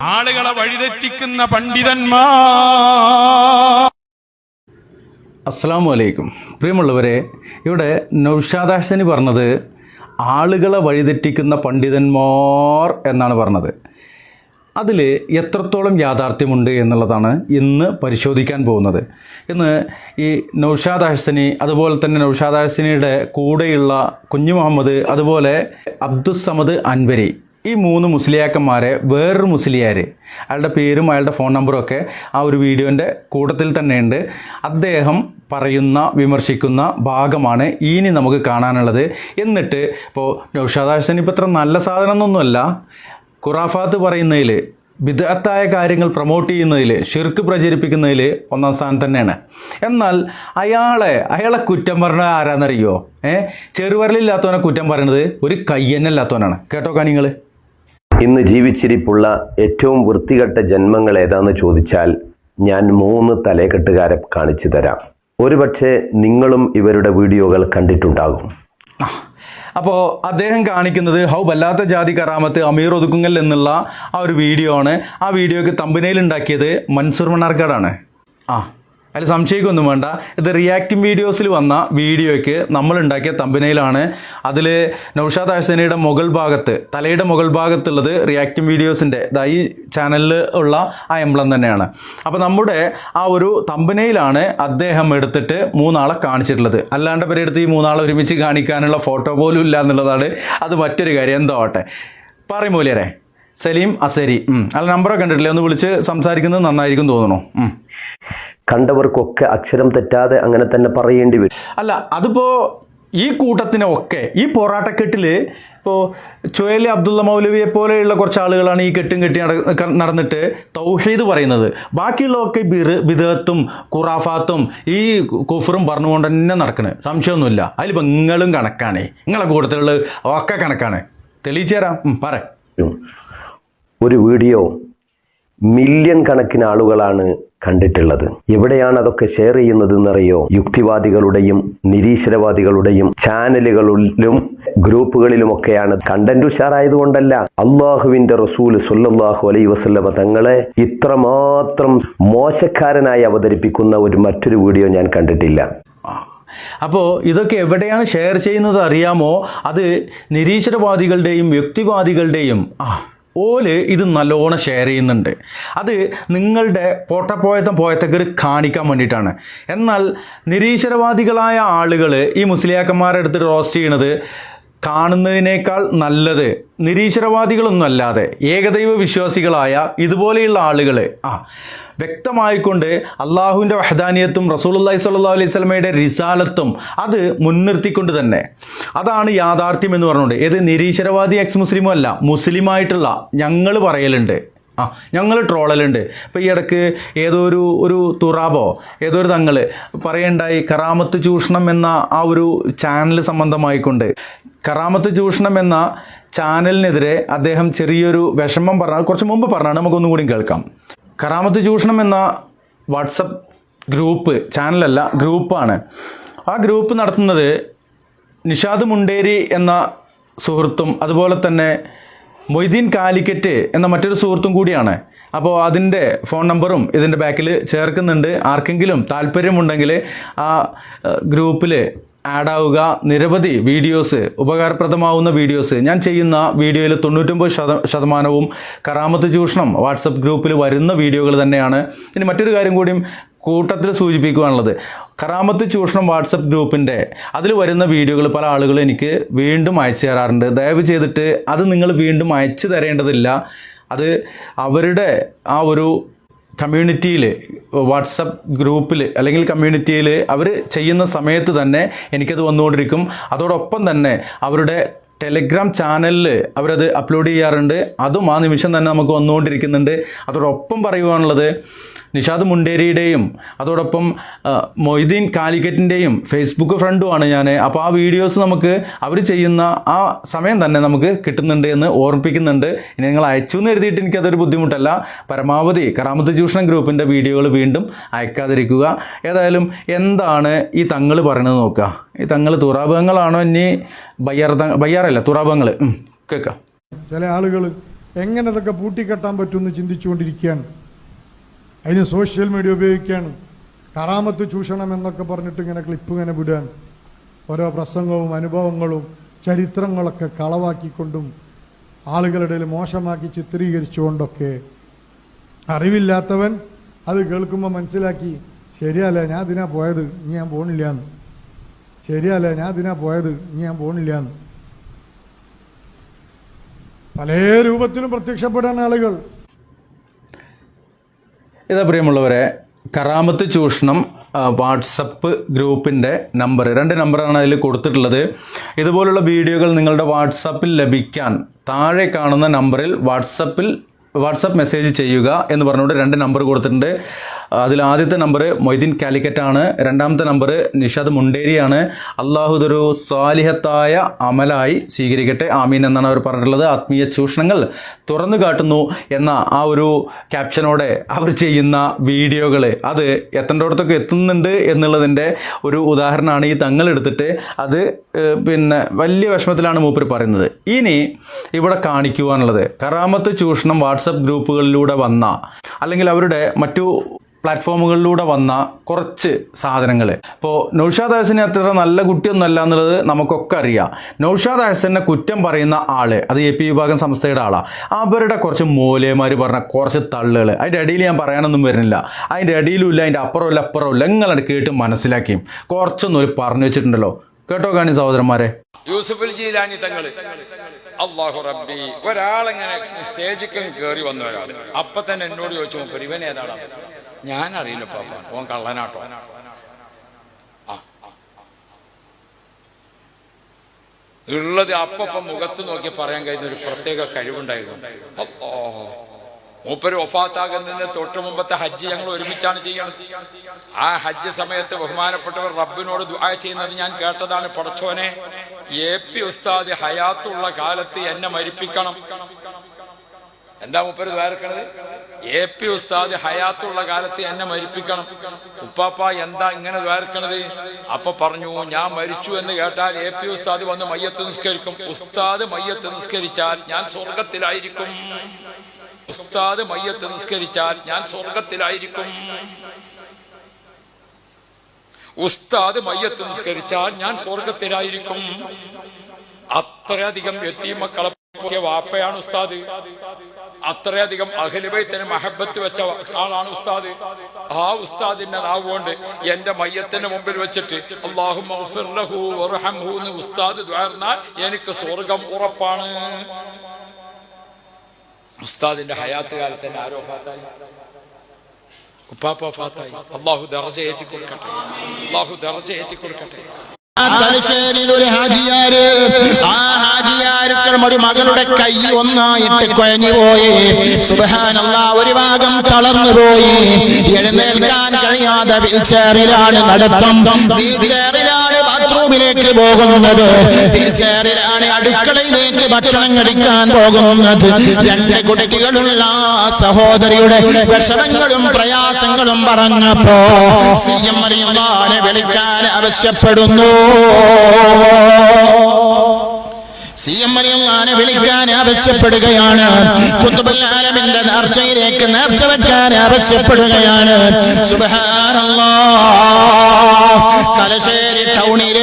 ആളുകളെ വഴിതെറ്റിക്കുന്ന പണ്ഡിതന്മാർ. അസ്സാം വലൈക്കും പ്രിയമുള്ളവരെ ഇവിടെ നൗഷാദ് ഹസനി പറഞ്ഞത് ആളുകളെ വഴിതെറ്റിക്കുന്ന പണ്ഡിതന്മാർ എന്നാണ് പറഞ്ഞത്. അതിൽ എത്രത്തോളം യാഥാർത്ഥ്യമുണ്ട് എന്നുള്ളതാണ് ഇന്ന് പരിശോധിക്കാൻ പോകുന്നത്. ഇന്ന് ഈ നൗഷാദ് ഹസനി അതുപോലെ തന്നെ നൗഷാദ് ഹസനിയുടെ കൂടെയുള്ള കുഞ്ഞു മുഹമ്മദ് അതുപോലെ അബ്ദുസമദ് അൻവരി ഈ മൂന്ന് മുസ്ലിയാക്കന്മാരെ വേറൊരു മുസ്ലിയാർ അയാളുടെ പേരും അയാളുടെ ഫോൺ നമ്പറും ഒക്കെ ആ ഒരു വീഡിയോന്റെ കൂട്ടത്തിൽ തന്നെയുണ്ട്. അദ്ദേഹം പറയുന്ന വിമർശിക്കുന്ന ഭാഗമാണ് ഇനി നമുക്ക് കാണാനുള്ളത്. എന്നിട്ട് ഇപ്പോൾ നൗഷാദ് ഹസൻ ഇപ്പോൾ ഇത്ര നല്ല സാധനമൊന്നുമല്ല. ഖുറാഫാത്ത് പറയുന്നതിൽ വിദഗ്ധായ കാര്യങ്ങൾ പ്രൊമോട്ട് ചെയ്യുന്നതിൽ ഷിർക്ക് പ്രചരിപ്പിക്കുന്നതിൽ ഒന്നാം സ്ഥാനം തന്നെയാണ്. എന്നാൽ അയാളെ അയാളെ കുറ്റം പറഞ്ഞത് ആരാന്നറിയോ? ഏ? ചെറുവരലില്ലാത്തവനെ കുറ്റം പറയുന്നത് ഒരു കയ്യന്നല്ലാത്തവനാണ്. കേട്ടോ നിങ്ങൾ ഇന്ന് ജീവിച്ചിരിപ്പുള്ള ഏറ്റവും വൃത്തികെട്ട ജന്മങ്ങൾ ഏതാന്ന് ചോദിച്ചാൽ ഞാൻ മൂന്ന് തലേക്കെട്ടുകാരെ കാണിച്ചു തരാം. ഒരുപക്ഷെ നിങ്ങളും ഇവരുടെ വീഡിയോകൾ കണ്ടിട്ടുണ്ടാകും. അപ്പോൾ അദ്ദേഹം കാണിക്കുന്നത് ഹൗ വല്ലാത്ത ജാതി കറാമത്ത് അമീർ ഒതുക്കുങ്ങൽ എന്നുള്ള ആ ഒരു വീഡിയോ ആണ്. ആ വീഡിയോക്ക് തമ്പനയിൽ ഉണ്ടാക്കിയത് മൻസൂർ മണ്ണാർക്കാടാണ്. ആ. അതിൽ സംശയിക്കൊന്നും വേണ്ട. ഇത് റിയാക്റ്റിംഗ് വീഡിയോസിൽ വന്ന വീഡിയോയ്ക്ക് നമ്മൾ ഉണ്ടാക്കിയ തമ്പനയിലാണ് അതിൽ നൗഷാദ് ആഴ്സനയുടെ മുകൾ ഭാഗത്ത് തലയുടെ മുകൾ ഭാഗത്തുള്ളത് റിയാക്റ്റിംഗ് വീഡിയോസിന്റെ ഈ ചാനലിൽ ഉള്ള ആ എംബ്ലം തന്നെയാണ്. അപ്പോൾ നമ്മുടെ ആ ഒരു തമ്പനയിലാണ് അദ്ദേഹം എടുത്തിട്ട് മൂന്നാളെ കാണിച്ചിട്ടുള്ളത്. അല്ലാണ്ട് പേരെടുത്ത് ഈ മൂന്നാളെ ഒരുമിച്ച് കാണിക്കാനുള്ള ഫോട്ടോ പോലും ഇല്ല എന്നുള്ളതാണ് അത് മറ്റൊരു കാര്യം. എന്തോ ആട്ടെ പറയും മൂല്യരെ. സലീം അസരി. അല്ല നമ്പറൊക്കെ കണ്ടിട്ടില്ലേ? ഒന്ന് വിളിച്ച് സംസാരിക്കുന്നത് നന്നായിരിക്കും തോന്നുന്നു. കണ്ടവർക്കൊക്കെ അക്ഷരം തെറ്റാതെ അങ്ങനെ തന്നെ പറയേണ്ടി വരും. അല്ല അതിപ്പോൾ ഈ കൂട്ടത്തിനൊക്കെ ഈ പോരാട്ടക്കെട്ടിൽ ഇപ്പോൾ ചുയലി അബ്ദുള്ള മൗലവിയെ പോലെയുള്ള കുറച്ച് ആളുകളാണ് ഈ കെട്ടും കെട്ടി നടന്നിട്ട് തൗഹീദ് പറയുന്നത്. ബാക്കിയുള്ളതൊക്കെ ബിറ് ബിദത്തും ഖുറാഫാത്തും ഈ കുഫറും പറഞ്ഞുകൊണ്ട് തന്നെ നടക്കണ്. സംശയമൊന്നുമില്ല. അതിലിപ്പോൾ നിങ്ങളും കണക്കാണ്. നിങ്ങളെ കൂട്ടത്തിലുള്ള ഒക്കെ കണക്കാണ്. തെളിയിച്ചു തരാം പറ. ഒരു വീഡിയോ മില്യൺ കണക്കിന് ആളുകളാണ് കണ്ടിട്ടുള്ളത്. എവിടെയാണ് അതൊക്കെ ഷെയർ ചെയ്യുന്നത് എന്നറിയോ യുക്തിവാദികളുടെയും നിരീശ്വരവാദികളുടെയും ചാനലുകളിലും ഗ്രൂപ്പുകളിലുമൊക്കെയാണ്. കണ്ടന്റ് ഉഷാറായതുകൊണ്ടല്ല അള്ളാഹുവിന്റെ റസൂൽ സുല്ലാഹു അലൈ വസല്ലമ തങ്ങളെ ഇത്രമാത്രം മോശക്കാരനായി അവതരിപ്പിക്കുന്ന ഒരു മറ്റൊരു വീഡിയോ ഞാൻ കണ്ടിട്ടില്ല. അപ്പോൾ ഇതൊക്കെ എവിടെയാണ് ഷെയർ ചെയ്യുന്നത് അറിയാമോ? അത് നിരീശ്വരവാദികളുടെയും വ്യക്തിവാദികളുടെയും ആ ഓൽ ഇത് നല്ലോണം ഷെയർ ചെയ്യുന്നുണ്ട്. അത് നിങ്ങളുടെ പോട്ടപ്പോയത്തം പോയത്തക്കർ കാണിക്കാൻ വേണ്ടിയിട്ടാണ്. എന്നാൽ നിരീശ്വരവാദികളായ ആളുകൾ ഈ മുസ്ലിയാക്കന്മാരെ എടുത്ത് റോസ്റ്റ് ചെയ്യണത് കാണുന്നതിനേക്കാൾ നല്ലത് നിരീശ്വരവാദികളൊന്നുമല്ലാതെ ഏകദൈവ വിശ്വാസികളായ ഇതുപോലെയുള്ള ആളുകൾ ആ വ്യക്തമായിക്കൊണ്ട് അള്ളാഹുവിന്റെ വഹദാനിയത്തും റസൂലുള്ളാഹി സ്വല്ലല്ലാഹു അലൈഹി സ്വലമയുടെ റിസാലത്തും അത് മുൻനിർത്തിക്കൊണ്ട് തന്നെ. അതാണ് യാഥാർത്ഥ്യം എന്ന് പറഞ്ഞുകൊണ്ട്. ഏത് നിരീശ്വരവാദി എക്സ് മുസ്ലിമും അല്ല മുസ്ലിമായിട്ടുള്ള ഞങ്ങൾ പറയലുണ്ട്. ആ ഞങ്ങൾ ട്രോളലുണ്ട്. ഇപ്പോൾ ഈ ഇടയ്ക്ക് ഏതോ ഒരു ഒരു തുറാബോ ഏതോ ഒരു തങ്ങൾ പറയണ്ടായി കറാമത്ത് ചൂഷണം എന്ന ആ ഒരു ചാനൽ സംബന്ധമായിക്കൊണ്ട് കറാമത്ത് ചൂഷണം എന്ന ചാനലിനെതിരെ അദ്ദേഹം ചെറിയൊരു വിഷമം പറഞ്ഞ കുറച്ച് മുമ്പ് പറഞ്ഞാണ് നമുക്കൊന്നും കൂടി കേൾക്കാം. കറാമത്ത് ചൂഷണം എന്ന വാട്സപ്പ് ഗ്രൂപ്പ് ചാനലല്ല ഗ്രൂപ്പാണ്. ആ ഗ്രൂപ്പ് നടത്തുന്നത് നിഷാദ് മുണ്ടേരി എന്ന സുഹൃത്തും അതുപോലെ തന്നെ മൊയ്തീൻ കാലിക്കറ്റ് എന്ന മറ്റൊരു സുഹൃത്തും കൂടിയാണ്. അപ്പോൾ അതിന്റെ ഫോൺ നമ്പറും ഇതിന്റെ ബാക്കിൽ ചേർക്കുന്നുണ്ട്. ആർക്കെങ്കിലും താല്പര്യമുണ്ടെങ്കിൽ ആ ഗ്രൂപ്പിൽ ആഡ് ആവുക നിരവധി വീഡിയോസ് ഉപകാരപ്രദമാവുന്ന വീഡിയോസ്. ഞാൻ ചെയ്യുന്ന വീഡിയോയിൽ തൊണ്ണൂറ്റൊമ്പത് ശത ശതമാനവും കറാമത്ത് ചൂഷണം വാട്സപ്പ് ഗ്രൂപ്പിൽ വരുന്ന വീഡിയോകൾ തന്നെയാണ്. ഇനി മറ്റൊരു കാര്യം കൂടിയും കൂട്ടത്തിൽ സൂചിപ്പിക്കുവാനുള്ളത്. കറാമത്ത് ചൂഷണം വാട്സപ്പ് ഗ്രൂപ്പിന്റെ അതിൽ വരുന്ന വീഡിയോകൾ പല ആളുകളും എനിക്ക് വീണ്ടും അയച്ചു തരാറുണ്ട്. ദയവ് ചെയ്തിട്ട് അത് നിങ്ങൾ വീണ്ടും അയച്ചു തരേണ്ടതില്ല. അത് അവരുടെ ആ ഒരു കമ്മ്യൂണിറ്റിയിൽ വാട്സപ്പ് ഗ്രൂപ്പിൽ അല്ലെങ്കിൽ കമ്മ്യൂണിറ്റിയിൽ അവർ ചെയ്യുന്ന സമയത്ത് തന്നെ എനിക്കത് വന്നുകൊണ്ടിരിക്കും. അതോടൊപ്പം തന്നെ അവരുടെ ടെലിഗ്രാം ചാനലിൽ അവരത് അപ്ലോഡ് ചെയ്യാറുണ്ട്. അതും ആ നിമിഷം തന്നെ നമുക്ക് വന്നുകൊണ്ടിരിക്കുന്നുണ്ട്. അതോടൊപ്പം പറയുവാനുള്ളത് നിഷാദ് മുണ്ടേരിയുടെയും അതോടൊപ്പം മൊയ്തീൻ കാലിക്കറ്റിന്റെയും ഫേസ്ബുക്ക് ഫ്രണ്ടുമാണ് ഞാൻ അപ്പോൾ ആ വീഡിയോസ് നമുക്ക് അവർ ചെയ്യുന്ന ആ സമയം തന്നെ നമുക്ക് കിട്ടുന്നുണ്ട് എന്ന് ഓർമ്മിപ്പിക്കുന്നുണ്ട്. ഇനി നിങ്ങൾ അയച്ചു എന്ന് എഴുതിയിട്ട് എനിക്കതൊരു ബുദ്ധിമുട്ടല്ല. പരമാവധി കറാമത്ത് ചൂഷണം ഗ്രൂപ്പിന്റെ വീഡിയോകൾ വീണ്ടും അയക്കാതിരിക്കുക. ഏതായാലും എന്താണ് ഈ തങ്ങൾ പറയണത് നോക്കുക. ഈ തങ്ങൾ തുറാഭങ്ങളാണോ ഇനി ബയ്യാർ ബയ്യാറല്ല തുറാഭങ്ങൾ കേൾക്കാം. ചില ആളുകൾ എങ്ങനെ ഇതൊക്കെ പൂട്ടിക്കെട്ടാൻ പറ്റുമെന്ന് ചിന്തിച്ചുകൊണ്ടിരിക്കുകയാണ്. അതിന് സോഷ്യൽ മീഡിയ ഉപയോഗിക്കുകയാണ്. കറാമത്ത് ചൂഷണം എന്നൊക്കെ പറഞ്ഞിട്ട് ഇങ്ങനെ ക്ലിപ്പ് ഇങ്ങനെ വിടുകയാണ്. ഓരോ പ്രസംഗവും അനുഭവങ്ങളും ചരിത്രങ്ങളൊക്കെ കളവാക്കിക്കൊണ്ടും ആളുകളുടെ മോശമാക്കി ചിത്രീകരിച്ചുകൊണ്ടൊക്കെ അറിവില്ലാത്തവൻ അത് കേൾക്കുമ്പോൾ മനസ്സിലാക്കി ശരിയല്ല ഞാൻ അതിനാ പോയത് ഇനി ഞാൻ പോണില്ല എന്ന് ശരിയല്ല ഞാൻ അതിനാ പോയത് ഇനി ഞാൻ പോണില്ല എന്ന് പല രൂപത്തിലും പ്രത്യക്ഷപ്പെടാൻ ആളുകൾ. ഇതാ പ്രിയമുള്ളവരെ കറാമത്ത് ചൂഷണം വാട്സപ്പ് ഗ്രൂപ്പിന്റെ നമ്പർ. രണ്ട് നമ്പറാണ് അതിൽ കൊടുത്തിട്ടുള്ളത്. ഇതുപോലുള്ള വീഡിയോകൾ നിങ്ങളുടെ വാട്സപ്പിൽ ലഭിക്കാൻ താഴെ കാണുന്ന നമ്പറിൽ വാട്സപ്പിൽ വാട്സപ്പ് മെസ്സേജ് ചെയ്യുക എന്ന് പറഞ്ഞുകൊണ്ട് രണ്ട് നമ്പർ കൊടുത്തിട്ടുണ്ട്. അതിൽ ആദ്യത്തെ നമ്പർ മൊയ്തീൻ കാലിക്കറ്റാണ്. രണ്ടാമത്തെ നമ്പർ നിഷാദ് മുണ്ടേരിയാണ്. അള്ളാഹുദൊരു സ്വാലിഹത്തായ അമലായി സ്വീകരിക്കട്ടെ. ആമീൻ എന്നാണ് അവർ പറഞ്ഞിട്ടുള്ളത്. ആത്മീയ ചൂഷണങ്ങൾ തുറന്നു കാട്ടുന്നു എന്ന ആ ഒരു ക്യാപ്ഷനോടെ അവർ ചെയ്യുന്ന വീഡിയോകൾ. അത് എത്തേണ്ടടത്തൊക്കെ എത്തുന്നുണ്ട് എന്നുള്ളതിന്റെ ഒരു ഉദാഹരണമാണ് ഈ തങ്ങൾ എടുത്തിട്ട് അത് പിന്നെ വലിയ വിഷമത്തിലാണ് മൂപ്പർ പറയുന്നത്. ഇനി ഇവിടെ കാണിക്കുവാനുള്ളത്. കറാമത്ത് ചൂഷണം വാട്സപ്പ് ഗ്രൂപ്പുകളിലൂടെ വന്ന അല്ലെങ്കിൽ അവരുടെ മറ്റു പ്ലാറ്റ്ഫോമുകളിലൂടെ വന്ന കുറച്ച് സാധനങ്ങൾ ഇപ്പോൾ നൗഷാദ് ഹസനെ അത്ര നല്ല കുട്ടിയൊന്നുമല്ല എന്നുള്ളത് നമുക്കൊക്കെ അറിയാം. നൗഷാദ് ഹസനെ കുറ്റം പറയുന്ന ആൾ അത് എ പി വിഭാഗം സംസ്ഥയുടെ ആളാണ് അവരുടെ കുറച്ച് മൂലയന്മാർ പറഞ്ഞ കുറച്ച് തള്ളുകൾ അതിന്റെ ഇടയിൽ ഞാൻ പറയാനൊന്നും വരുന്നില്ല. അതിന്റെ ഇടയിലും ഇല്ല അതിന്റെ അപ്പുറം ഇല്ല അപ്പുറം ഇല്ല നിങ്ങളത് കേട്ട് മനസ്സിലാക്കിയും. കുറച്ചൊന്നും ഒരു പറഞ്ഞു വെച്ചിട്ടുണ്ടല്ലോ. കേട്ടോ കാണി സഹോദരന്മാരെ? യൂസുഫുൽ ജീലാനി തങ്ങൾ അള്ളാഹു റബ്ബി ഒരാളെങ്ങനെ സ്റ്റേജിൽ കയറി വന്ന ഒരാൾ അപ്പൊ തന്നെ എന്നോട് ചോദിച്ചു ഇവൻ ഏതാണ് ഞാൻ അറിയില്ല പാപ്പ. ഓൻ കള്ളനാട്ടോ. ഉള്ളത് അപ്പൊ മുഖത്ത് നോക്കി പറയാൻ കഴിയുന്ന ഒരു പ്രത്യേക കഴിവുണ്ടായിരുന്നു. മൂപ്പര് ഒഫാത്താകുന്നതിന് തൊട്ട് മുമ്പത്തെ ഹജ്ജ് ഞങ്ങൾ ഒരുമിച്ചാണ് ചെയ്യുന്നത് ആ ഹജ്ജ് സമയത്ത് ബഹുമാനപ്പെട്ടവർ റബ്ബിനോട് ദുആ ചെയ്യുന്നത് ഞാൻ കേട്ടതാണ്. പടച്ചോനെ എ പി ഉസ്താദ് ഹയാത്തുള്ള കാലത്ത് എന്നെ മരിപ്പിക്കണം. എന്താ മുപ്പര് ദ്വാരക്കണത്? എ പി ഉസ്താദ് ഹയാത്തുള്ള കാലത്ത് എന്നെ മരിപ്പിക്കണം. ഉപ്പാപ്പ എന്താ ഇങ്ങനെ ദ്വാരക്കണത്? അപ്പൊ പറഞ്ഞു ഞാൻ മരിച്ചു എന്ന് കേട്ടാൽ എ പി ഉസ്താദ് വന്ന് മയ്യത്ത് നിസ്കരിക്കും. ഉസ്താദ് മയ്യത്ത് നിസ്കരിച്ചാൽ ഞാൻ സ്വർഗത്തിലായിരിക്കും ഉസ്താദ് മയ്യത്ത് നിസ്കരിച്ചാൽ ഞാൻ സ്വർഗത്തിലായിരിക്കും ഉസ്താദ് മയ്യത്ത് നിസ്കരിച്ചാൽ ഞാൻ സ്വർഗത്തിലായിരിക്കും അത്രയധികം വ്യക്തി മക്കളെ വാപ്പയാണ് ഉസ്താദ്. അത്രയധികം അഖിലബൈത്തിന് മഹബത്ത് വെച്ച ആളാണ് ഉസ്താദ്. ആ ഉസ്താദിന്റെ നാവ് കൊണ്ട് എന്റെ മയ്യത്തിന് മുമ്പിൽ വെച്ചിട്ട് അള്ളാഹു എന്ന് ഉസ്താദ് ദ്വാർന്നാൽ എനിക്ക് സ്വർഗം ഉറപ്പാണ്. ഉസ്താദിന്റെ ഹയാത്ത് കാലത്ത് ആരോ ഫാത്തായി. ഉപ്പാപ്പ ഫാത്തായി. അള്ളാഹു ദർജ ഏറ്റി കൊടുക്കട്ടെ അള്ളാഹു ദർജ ഏറ്റി കൊടുക്കട്ടെ ആ തലശ്ശേരിയിൽ ഒരു ഹാജിയാര് ആ ഹാജിയാരുക്കളും ഒരു മകളുടെ കൈ ഒന്നായിട്ട് കുഴഞ്ഞു പോയി. സുബഹാനല്ല ഒരു ഭാഗം തളർന്നു പോയി. എഴുന്നേൽക്കാൻ കഴിയാതെ വീൽ ചെയറിലാണ് നടത്തം. വീൽ ചെയറിലാണ് ബാത്റൂമിലേക്ക് പോകുന്നത്. ചെയറിലാണ് അടുക്കളയിലേക്ക് ഭക്ഷണം കഴിക്കാൻ പോകുന്നത്. രണ്ട് കുട്ടികളുള്ള സഹോദരിയുടെ വിഷമങ്ങളും പ്രയാസങ്ങളും പറഞ്ഞപ്പോ സി എം അറിയുവാനെ വിളിക്കാൻ ആവശ്യപ്പെടുന്നു. സി എം മറിയമ്മാനെ വിളിക്കാൻ ആവശ്യപ്പെടുകയാണ്. കുത്തുബുല്ലാലമിന്റെ നേർച്ചയിലേക്ക് നേർച്ച വെക്കാൻ ആവശ്യപ്പെടുകയാണ്. സുബ്ഹാനല്ലാ. തലശ്ശേരി ടൗണിൽ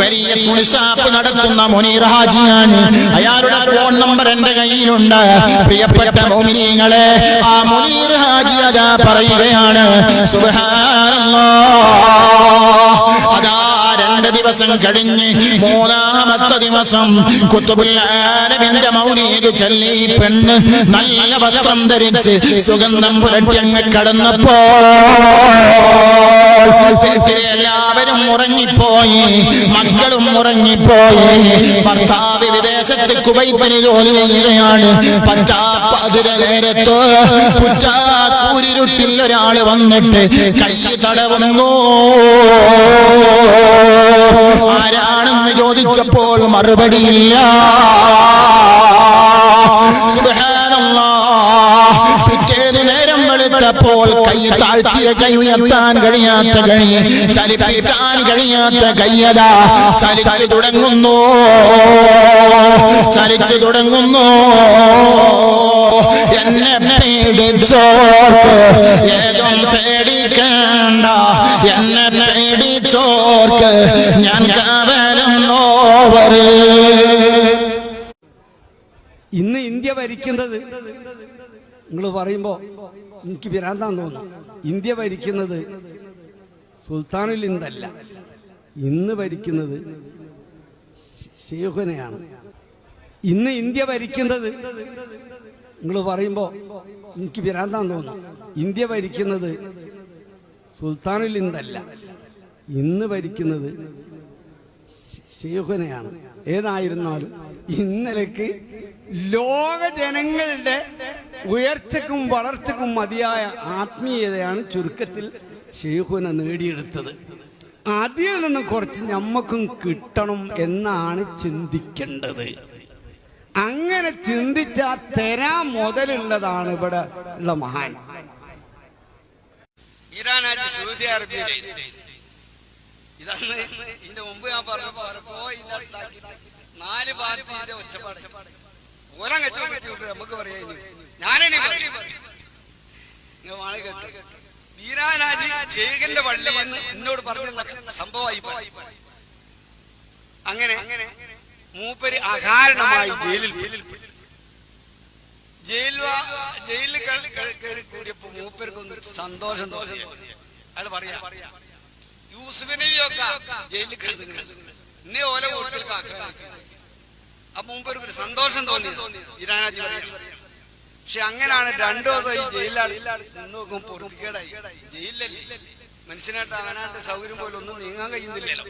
വലിയ തുണിഷാപ്പ് നടത്തുന്ന മുനീർ ഹാജിയാണ് അയാളുടെ ഫോൺ നമ്പർ എന്റെ കയ്യിലുണ്ട് പ്രിയപ്പെട്ട മോമിനിയങ്ങളെ ആ മുനീർ ഹാജി അതാ പറയുകയാണ് സുബ്ഹാനല്ലാ. രണ്ട് ദിവസം കഴിഞ്ഞ് മൂന്നാമത്തെ ദിവസം കുത്തുബുല്ലാലമിന്റെ മൗനീത് ചൊല്ലി പെണ്ണ് നല്ല വസ്ത്രം ധരിച്ച് സുഗന്ധം പുരട്ടി അങ്ങ് കടന്നപ്പോ എല്ലാവരും ഉറങ്ങിപ്പോയി മക്കളും ഉറങ്ങിപ്പോയി. ഭർത്താവ് വിദേശത്ത് കുവൈപ്പിന് ജോലി ചെയ്യുകയാണ്. പറ്റാപ്പതിര നേരത്ത് കുറ്റാക്കൂരിരുട്ടിൽ ഒരാൾ വന്നിട്ട് കൈ തടവുന്നു. ആരാണെന്ന് ചോദിച്ചപ്പോൾ മറുപടിയില്ല. പിറ്റേന്ന് നേരം കൈ താഴ്ത്തിയ കൈ ഉയർത്താൻ കഴിയാത്ത കൈ ചലിപ്പിക്കാൻ കഴിയാത്ത കയ്യതാ ചലിച്ചു തുടങ്ങുന്നു. ചലിച്ചു തുടങ്ങുന്നു. എന്നെ പേടിച്ചോർക്ക് ഭരിക്കുന്നത് നിങ്ങൾ പറയുമ്പോ എനിക്ക് ഭ്രാന്താന്ന് തോന്നുന്നു ഇന്ത്യ ഭരിക്കുന്നത് സുൽത്താനുൽ ഇന്ദല്ല ഇന്ന് ഭരിക്കുന്നത് ഷെയ്ഖുനെയാണ് ഇന്ന് ഇന്ത്യ ഭരിക്കുന്നത് നിങ്ങൾ പറയുമ്പോ എനിക്ക് ഭ്രാന്താന്ന് തോന്നുന്നു ഇന്ത്യ ഭരിക്കുന്നത് സുൽത്താനുൽ ഇന്ദല്ല ഇന്ന് ഭരിക്കുന്നത് ഷെയ്ഖുനെയാണ് ഏതായിരുന്നാലും ഇന്നലേക്ക് ലോക ജനങ്ങളുടെ ഉയർച്ചക്കും വളർച്ചക്കും മതിയായ ആത്മീയതയാണ് ചുരുക്കത്തിൽ ഷെയ്ഖുന നേടിയെടുത്തത്. അതിൽ നിന്ന് കുറച്ച് നമ്മക്കും കിട്ടണം എന്നാണ് ചിന്തിക്കേണ്ടത്. അങ്ങനെ ചിന്തിച്ച തരാ മുതലുള്ളതാണ് ഇവിടെ ഉള്ള മഹാൻ. ഇറാൻ സൗദി അറേബ്യയിൽ ഇതന്ന് ഇതിന്റെ മുമ്പ് ഞാൻ പറഞ്ഞപ്പോ അടുത്താക്കിയിട്ട് നാല് ഭാഗത്തിന്റെ ഒച്ചപ്പാട്. ഓരോ കച്ചവടം പറ്റി നമുക്ക് പറയാ ഞാനിനി വാണി കേട്ടു. വീരാനാജി ശേഖന്റെ പള്ളി എന്ന് എന്നോട് പറഞ്ഞ സംഭവമായി. അങ്ങനെ മൂപ്പര് അകാരണമായി ജയിലിൽ ജയിലിൽ കയറി കൂടിയപ്പോ മൂപ്പർക്കൊന്നും സന്തോഷം തോന്നി അയാൾ പറയാ യൂസുഫിനെയൊക്കെ ജയിലിൽ ഇന്നെ അപ്പൊ മുമ്പ് ഒരു സന്തോഷം തോന്നി ഇരാനാജി പറയാം. പക്ഷെ അങ്ങനെയാണ് രണ്ടു ദിവസം ഈ ജയിലിലാണ് നോക്കും പൊറുത്തിക്കേടായി ജയിലിലല്ലേ? മനുഷ്യനായിട്ട് അവനാന്റെ സൗകര്യം പോലെ ഒന്നും നീങ്ങാൻ കഴിയുന്നില്ലല്ലോ.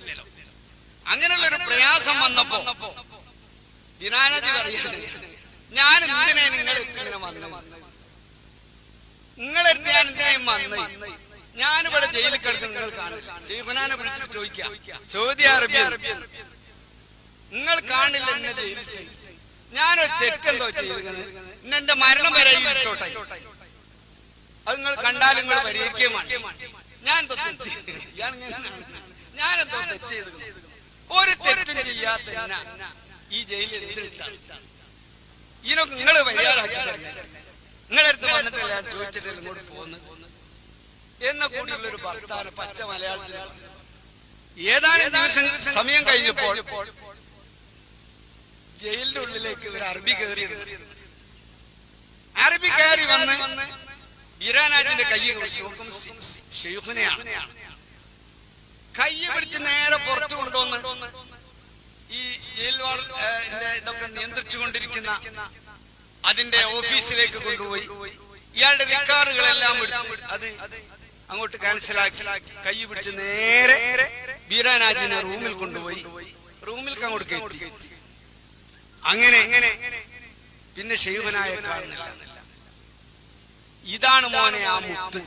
അങ്ങനെയുള്ള ഒരു പ്രയാസം വന്നപ്പോ ഇരാനാജി പറയാണ് ഞാൻ എന്തിനാ നിങ്ങൾ ഇങ്ങനെ വന്നത് നിങ്ങളെടുത്ത് ഞാൻ എന്തിനായും വന്നത് ഞാനിവിടെ ജയിലിൽ കിടക്കുന്ന നിങ്ങൾ കാണില്ല ഷെയ്ഖുനാനെ വിളിച്ചിട്ട് ചോദിക്കാം സൗദി നിങ്ങൾ കാണില്ല ഞാനൊരു തെറ്റെന്തോ ചെയ്യുന്നത് എന്റെ മരണം വരെ ഇട്ടോട്ടെ അത് നിങ്ങൾ കണ്ടാൽ നിങ്ങൾ പരിഹരിക്കുകയും ഞാൻ എന്തോ തെറ്റ്. ഞാനെന്തോ തെറ്റ് ചെയ്തു ഒരു തെറ്റും ചെയ്യാത്ത ഈ ജയിലിൽ എന്തിട്ടാണ് ഇതിനൊക്കെ നിങ്ങൾ പരിഹാരമാക്കി തന്നെ നിങ്ങളടുത്ത് വന്നിട്ടല്ല ഞാൻ ചോദിച്ചിട്ടില്ല ഇങ്ങോട്ട് പോകുന്നത്? എന്ന കൂടിയുള്ളൊരു ഭർത്താവ് പച്ച മലയാളത്തിൽ. ഏതാനും ദിവസം സമയം കഴിഞ്ഞപ്പോൾ ജയിലിന്റെ ഉള്ളിലേക്ക് ഇവർ അറബി കയറിയത് അറബി കയറി വന്ന് ഇറാനാജിന്റെ കൈ നോക്കും ഷെയ്ഖുനെയാണ്. കൈ പിടിച്ച് നേരെ പുറത്തു കൊണ്ടുവന്ന് ഈ ജയിൽ ഇതൊക്കെ നിയന്ത്രിച്ചു കൊണ്ടിരിക്കുന്ന അതിന്റെ ഓഫീസിലേക്ക് കൊണ്ടുപോയി. ഇയാളുടെ റിക്കാർഡുകളെല്ലാം അത് അങ്ങോട്ട് ക്യാൻസലാക്കി. കൈ പിടിച്ച് നേരെ ബീരാനാജിനെ റൂമിൽ കൊണ്ടുപോയി. റൂമിൽ അങ്ങോട്ട് കയറ്റി. അങ്ങനെ പിന്നെ ഷെയ്ഖനായ കാണുന്നില്ല ഇതാണ് മോനെ ആ മുത്ത്.